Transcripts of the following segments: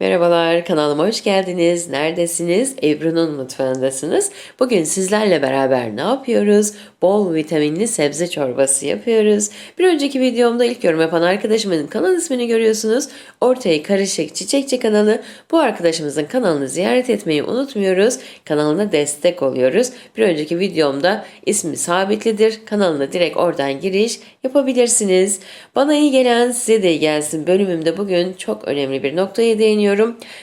Merhabalar, kanalıma hoş geldiniz. Neredesiniz? Ebru'nun mutfağındasınız. Bugün sizlerle beraber ne yapıyoruz? Bol vitaminli sebze çorbası yapıyoruz. Bir önceki videomda ilk yorum yapan arkadaşımın kanal ismini görüyorsunuz. Ortaya Karışık Çiçekçi kanalı. Bu arkadaşımızın kanalını ziyaret etmeyi unutmuyoruz. Kanalına destek oluyoruz. Bir önceki videomda ismi sabitlidir. Kanalına direkt oradan giriş yapabilirsiniz. Bana iyi gelen size de iyi gelsin. Bölümümde bugün çok önemli bir noktaya değiniyorum.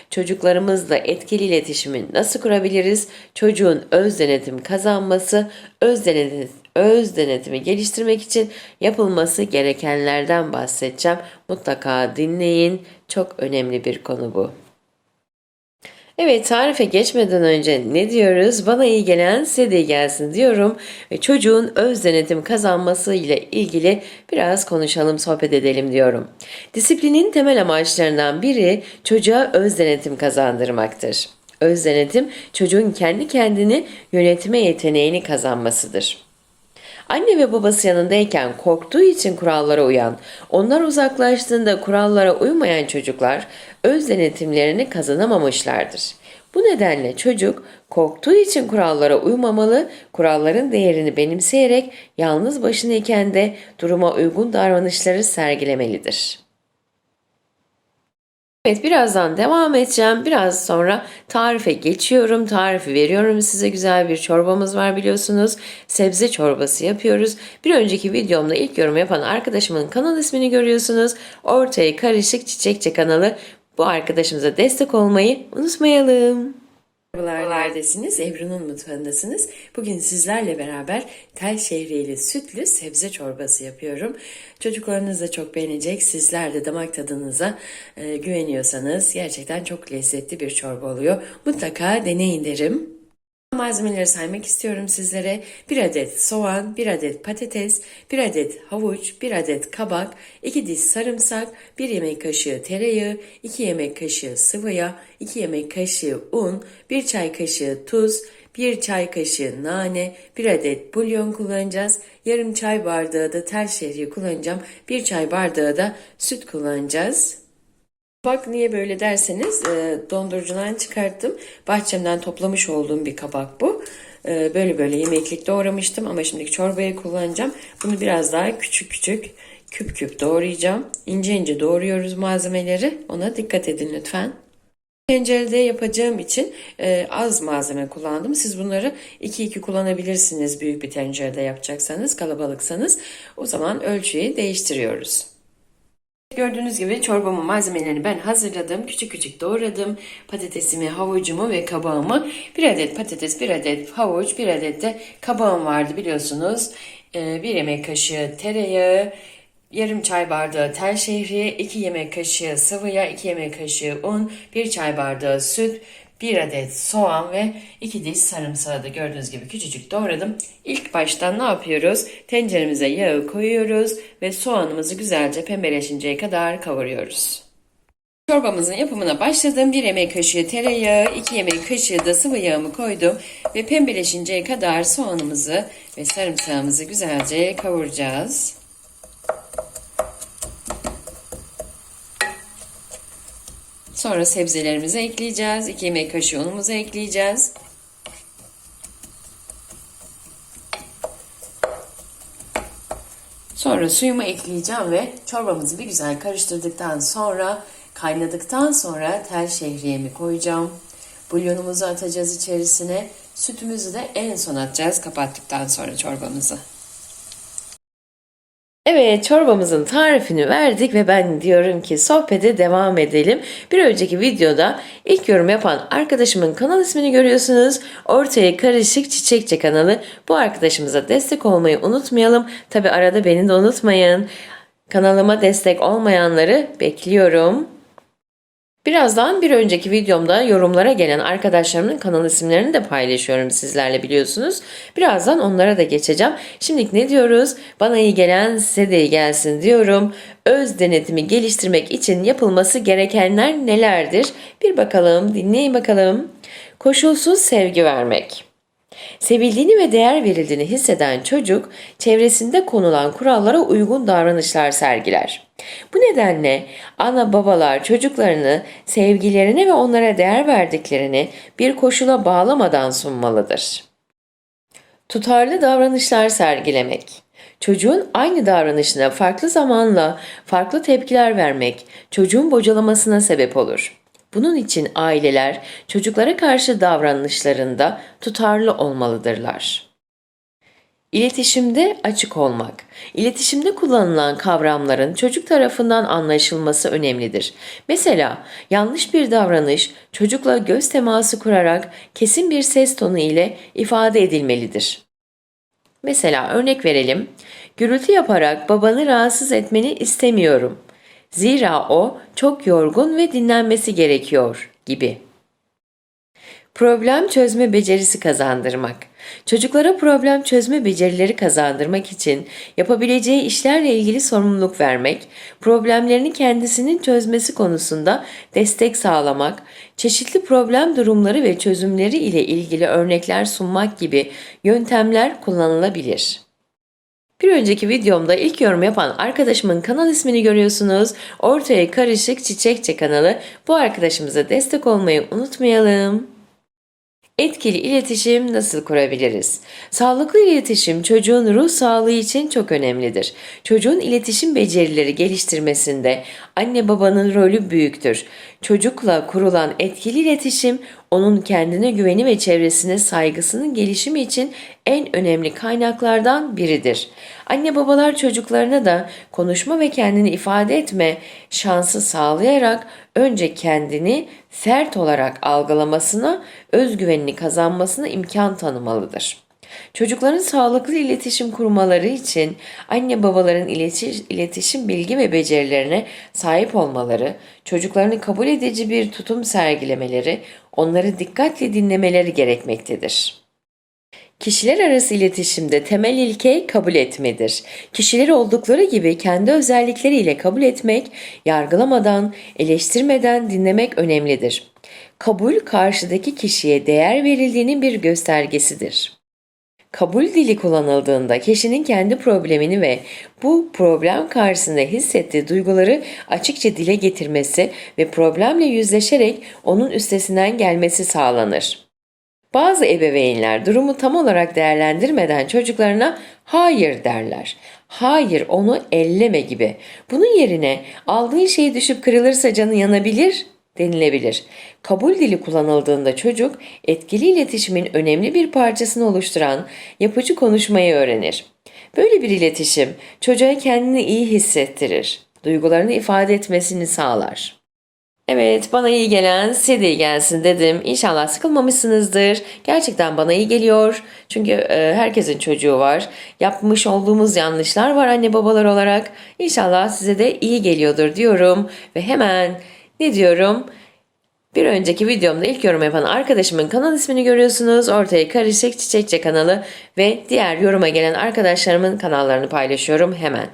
Çocuklarımızla etkili iletişimi nasıl kurabiliriz? Çocuğun öz denetim kazanması, öz denetim, öz denetimi geliştirmek için yapılması gerekenlerden bahsedeceğim. Mutlaka dinleyin. Çok önemli bir konu bu. Evet tarife geçmeden önce ne diyoruz? Bana iyi gelen size gelsin diyorum. Ve çocuğun öz denetim kazanması ile ilgili biraz konuşalım, sohbet edelim diyorum. Disiplinin temel amaçlarından biri çocuğa öz denetim kazandırmaktır. Öz denetim çocuğun kendi kendini yönetme yeteneğini kazanmasıdır. Anne ve babası yanındayken korktuğu için kurallara uyan, onlar uzaklaştığında kurallara uymayan çocuklar öz denetimlerini kazanamamışlardır. Bu nedenle çocuk korktuğu için kurallara uymamalı, kuralların değerini benimseyerek yalnız başınayken de duruma uygun davranışları sergilemelidir. Evet birazdan devam edeceğim. Biraz sonra tarife geçiyorum. Tarifi veriyorum size. Güzel bir çorbamız var biliyorsunuz. Sebze çorbası yapıyoruz. Bir önceki videomda ilk yorum yapan arkadaşımın kanal ismini görüyorsunuz. Ortaya Karışık Çiçekçi kanalı. Bu arkadaşımıza destek olmayı unutmayalım. Merhabalar, neredesiniz? Ebru'nun mutfağındasınız. Bugün sizlerle beraber tel şehriyeli sütlü sebze çorbası yapıyorum. Çocuklarınız da çok beğenecek. Sizler de damak tadınıza e, güveniyorsanız gerçekten çok lezzetli bir çorba oluyor. Mutlaka deneyin derim. Malzemeleri saymak istiyorum sizlere. 1 adet soğan, 1 adet patates, 1 adet havuç, 1 adet kabak, 2 diş sarımsak, 1 yemek kaşığı tereyağı, 2 yemek kaşığı sıvı yağ, 2 yemek kaşığı un, 1 çay kaşığı tuz, 1 çay kaşığı nane, 1 adet bulyon kullanacağız. Yarım çay bardağı da tel şehriye kullanacağım. 1 çay bardağı da süt kullanacağız. Bak niye böyle derseniz e, dondurucudan çıkarttım. Bahçemden toplamış olduğum bir kabak bu. E, böyle böyle yemeklik doğramıştım ama şimdiki çorbaya kullanacağım. Bunu biraz daha küçük küçük küp küp doğrayacağım. İnce ince doğruyoruz malzemeleri. Ona dikkat edin lütfen. Tencerede yapacağım için e, az malzeme kullandım. Siz bunları 2-2 kullanabilirsiniz büyük bir tencerede yapacaksanız, kalabalıksanız. O zaman ölçüyü değiştiriyoruz. Gördüğünüz gibi çorbamın malzemelerini ben hazırladım. Küçük küçük doğradım. Patatesimi, havucumu ve kabağımı. Bir adet patates, bir adet havuç, bir adet de kabağım vardı biliyorsunuz. Ee, bir yemek kaşığı tereyağı, yarım çay bardağı tel şehriye, 2 yemek kaşığı sıvı yağ, 2 yemek kaşığı un, 1 çay bardağı süt, 1 adet soğan ve 2 diş sarımsağı da gördüğünüz gibi küçücük doğradım. İlk baştan ne yapıyoruz? Tenceremize yağı koyuyoruz ve soğanımızı güzelce pembeleşinceye kadar kavuruyoruz. Çorbamızın yapımına başladım. 1 yemek kaşığı tereyağı, 2 yemek kaşığı da sıvı yağımı koydum ve pembeleşinceye kadar soğanımızı ve sarımsağımızı güzelce kavuracağız. Sonra sebzelerimizi ekleyeceğiz. 2 yemek kaşığı unumuzu ekleyeceğiz. Sonra suyumu ekleyeceğim ve çorbamızı bir güzel karıştırdıktan sonra kaynadıktan sonra tel şehriyemi koyacağım. Bulyonumuzu atacağız içerisine. Sütümüzü de en son atacağız kapattıktan sonra çorbamızı. Evet çorbamızın tarifini verdik ve ben diyorum ki sohbete devam edelim. Bir önceki videoda ilk yorum yapan arkadaşımın kanal ismini görüyorsunuz. Ortaya Karışık Çiçekçi kanalı. Bu arkadaşımıza destek olmayı unutmayalım. Tabi arada beni de unutmayın. Kanalıma destek olmayanları bekliyorum. Birazdan bir önceki videomda yorumlara gelen arkadaşlarımın kanal isimlerini de paylaşıyorum sizlerle biliyorsunuz. Birazdan onlara da geçeceğim. Şimdilik ne diyoruz? Bana iyi gelen size de iyi gelsin diyorum. Öz denetimi geliştirmek için yapılması gerekenler nelerdir? Bir bakalım, dinleyin bakalım. Koşulsuz sevgi vermek. Sevildiğini ve değer verildiğini hisseden çocuk, çevresinde konulan kurallara uygun davranışlar sergiler. Bu nedenle ana babalar çocuklarını sevgilerine ve onlara değer verdiklerini bir koşula bağlamadan sunmalıdır. Tutarlı davranışlar sergilemek. Çocuğun aynı davranışına farklı zamanla farklı tepkiler vermek çocuğun bocalamasına sebep olur. Bunun için aileler çocuklara karşı davranışlarında tutarlı olmalıdırlar. İletişimde açık olmak. İletişimde kullanılan kavramların çocuk tarafından anlaşılması önemlidir. Mesela yanlış bir davranış çocukla göz teması kurarak kesin bir ses tonu ile ifade edilmelidir. Mesela örnek verelim. Gürültü yaparak babanı rahatsız etmeni istemiyorum. Zira o çok yorgun ve dinlenmesi gerekiyor gibi. Problem çözme becerisi kazandırmak. Çocuklara problem çözme becerileri kazandırmak için yapabileceği işlerle ilgili sorumluluk vermek, problemlerini kendisinin çözmesi konusunda destek sağlamak, çeşitli problem durumları ve çözümleri ile ilgili örnekler sunmak gibi yöntemler kullanılabilir. Bir önceki videomda ilk yorum yapan arkadaşımın kanal ismini görüyorsunuz. Ortaya Karışık Çiçekçe kanalı. Bu arkadaşımıza destek olmayı unutmayalım. Etkili iletişim nasıl kurabiliriz? Sağlıklı iletişim çocuğun ruh sağlığı için çok önemlidir. Çocuğun iletişim becerileri geliştirmesinde anne babanın rolü büyüktür. Çocukla kurulan etkili iletişim onun kendine güveni ve çevresine saygısının gelişimi için en önemli kaynaklardan biridir. Anne babalar çocuklarına da konuşma ve kendini ifade etme şansı sağlayarak önce kendini fert olarak algılamasına, özgüvenini kazanmasına imkan tanımalıdır. Çocukların sağlıklı iletişim kurmaları için anne babaların iletişim bilgi ve becerilerine sahip olmaları, çocuklarını kabul edici bir tutum sergilemeleri, onları dikkatle dinlemeleri gerekmektedir. Kişiler arası iletişimde temel ilke kabul etmedir. Kişileri oldukları gibi kendi özellikleriyle kabul etmek, yargılamadan, eleştirmeden dinlemek önemlidir. Kabul karşıdaki kişiye değer verildiğinin bir göstergesidir. Kabul dili kullanıldığında kişinin kendi problemini ve bu problem karşısında hissettiği duyguları açıkça dile getirmesi ve problemle yüzleşerek onun üstesinden gelmesi sağlanır. Bazı ebeveynler durumu tam olarak değerlendirmeden çocuklarına hayır derler. Hayır onu elleme gibi. Bunun yerine aldığın şey düşüp kırılırsa canı yanabilir denilebilir. Kabul dili kullanıldığında çocuk etkili iletişimin önemli bir parçasını oluşturan yapıcı konuşmayı öğrenir. Böyle bir iletişim çocuğa kendini iyi hissettirir, duygularını ifade etmesini sağlar. Evet bana iyi gelen size de iyi gelsin dedim. İnşallah sıkılmamışsınızdır. Gerçekten bana iyi geliyor. Çünkü e, herkesin çocuğu var. Yapmış olduğumuz yanlışlar var anne babalar olarak. İnşallah size de iyi geliyordur diyorum. Ve hemen ne diyorum? Bir önceki videomda ilk yorum yapan arkadaşımın kanal ismini görüyorsunuz. Ortaya karışık çiçekçe kanalı ve diğer yoruma gelen arkadaşlarımın kanallarını paylaşıyorum hemen.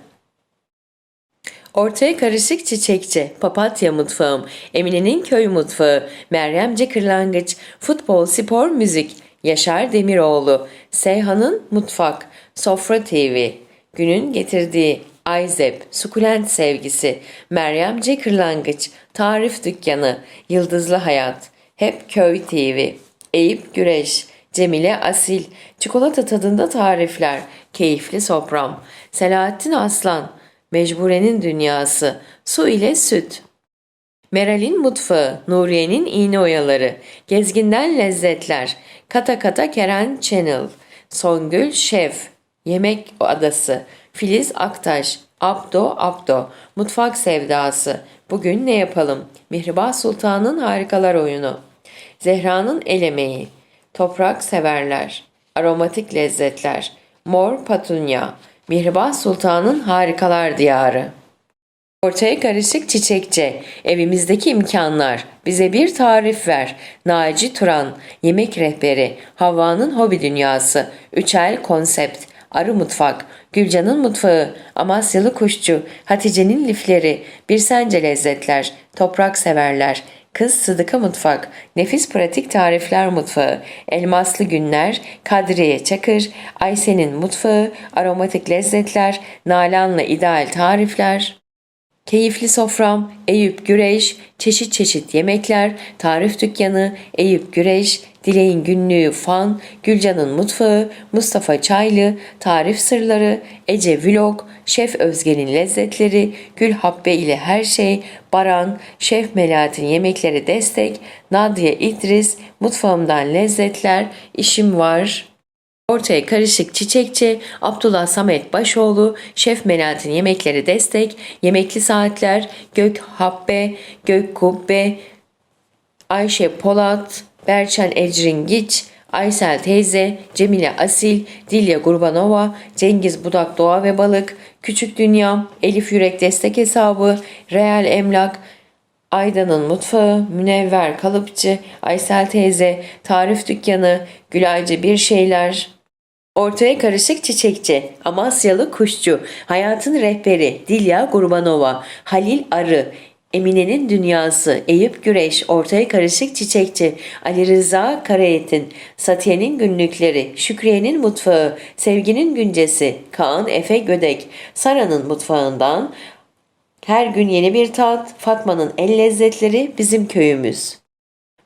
Ortaya karışık çiçekçi, papatya mutfağım, Emine'nin köy mutfağı, Meryemce kırlangıç, futbol, spor, müzik, Yaşar Demiroğlu, Seyhan'ın mutfak, Sofra TV, günün getirdiği Ayzep, Sukulent Sevgisi, Meryemce Kırlangıç, Tarif Dükkanı, Yıldızlı Hayat, Hep Köy TV, Eyüp Güreş, Cemile Asil, Çikolata Tadında Tarifler, Keyifli Sopram, Selahattin Aslan, Mecburenin Dünyası, Su ile Süt. Meral'in Mutfağı, Nuriye'nin İğne Oyaları, Gezginden Lezzetler, Kata Kata Keren Channel, Songül Şef, Yemek Adası, Filiz Aktaş, Abdo Abdo, Mutfak Sevdası, Bugün Ne Yapalım, Mihriban Sultan'ın Harikalar Oyunu, Zehra'nın El Emeği, Toprak Severler, Aromatik Lezzetler, Mor Patunya, Mihriban Sultan'ın Harikalar Diyarı. Ortaya karışık çiçekçe, evimizdeki imkanlar, bize bir tarif ver. Naci Turan, yemek rehberi, Havva'nın hobi dünyası, Üçel konsept, Arı Mutfak, Gülcan'ın Mutfağı, Amasyalı Kuşçu, Hatice'nin Lifleri, Bir Sence Lezzetler, Toprak Severler, Kız Sıdıka Mutfak, Nefis Pratik Tarifler Mutfağı, Elmaslı Günler, Kadriye Çakır, Aysen'in Mutfağı, Aromatik Lezzetler, Nalan'la İdeal Tarifler, Keyifli sofram, Eyüp Güreş, çeşit çeşit yemekler, tarif dükkanı, Eyüp Güreş, Dileğin günlüğü fan, Gülcan'ın mutfağı, Mustafa Çaylı, tarif sırları, Ece Vlog, Şef Özge'nin lezzetleri, Gül Habbe ile her şey, Baran, Şef Melahat'in yemekleri destek, Nadia İdris, mutfağımdan lezzetler, işim var, Ortaya karışık çiçekçi, Abdullah Samet Başoğlu, Şef Melahat'in yemekleri destek, Yemekli Saatler, Gök Habbe, Gök Kubbe, Ayşe Polat, Berçen Ecrin Giç, Aysel Teyze, Cemile Asil, Dilya Gurbanova, Cengiz Budak Doğa ve Balık, Küçük Dünya, Elif Yürek Destek Hesabı, Real Emlak, Aydan'ın Mutfağı, Münevver Kalıpçı, Aysel Teyze, Tarif Dükkanı, Gülaycı Bir Şeyler, Ortaya karışık çiçekçi, Amasyalı kuşçu, hayatın rehberi, Dilya Gurbanova, Halil Arı, Emine'nin dünyası, Eyüp Güreş, ortaya karışık çiçekçi, Ali Rıza Karayet'in, Satiye'nin günlükleri, Şükriye'nin mutfağı, Sevginin güncesi, Kaan Efe Gödek, Sara'nın mutfağından, her gün yeni bir tat, Fatma'nın el lezzetleri, bizim köyümüz.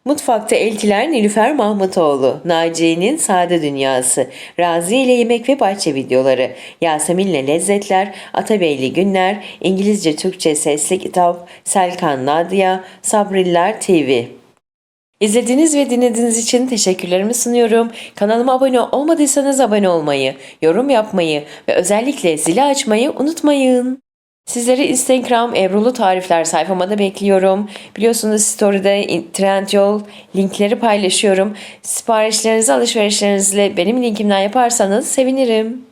Mutfakta eltiler Nilüfer Mahmutoğlu, Naciye'nin Sade Dünyası, Razi ile Yemek ve Bahçe videoları, Yasemin'le Lezzetler, Atabeyli Günler, İngilizce Türkçe Sesli Kitap, Selkan Nadia, Sabriller TV. İzlediğiniz ve dinlediğiniz için teşekkürlerimi sunuyorum. Kanalıma abone olmadıysanız abone olmayı, yorum yapmayı ve özellikle zili açmayı unutmayın. Sizleri Instagram Ebrulu Tarifler sayfama da bekliyorum. Biliyorsunuz story'de Trendyol linkleri paylaşıyorum. Siparişlerinizi alışverişlerinizle benim linkimden yaparsanız sevinirim.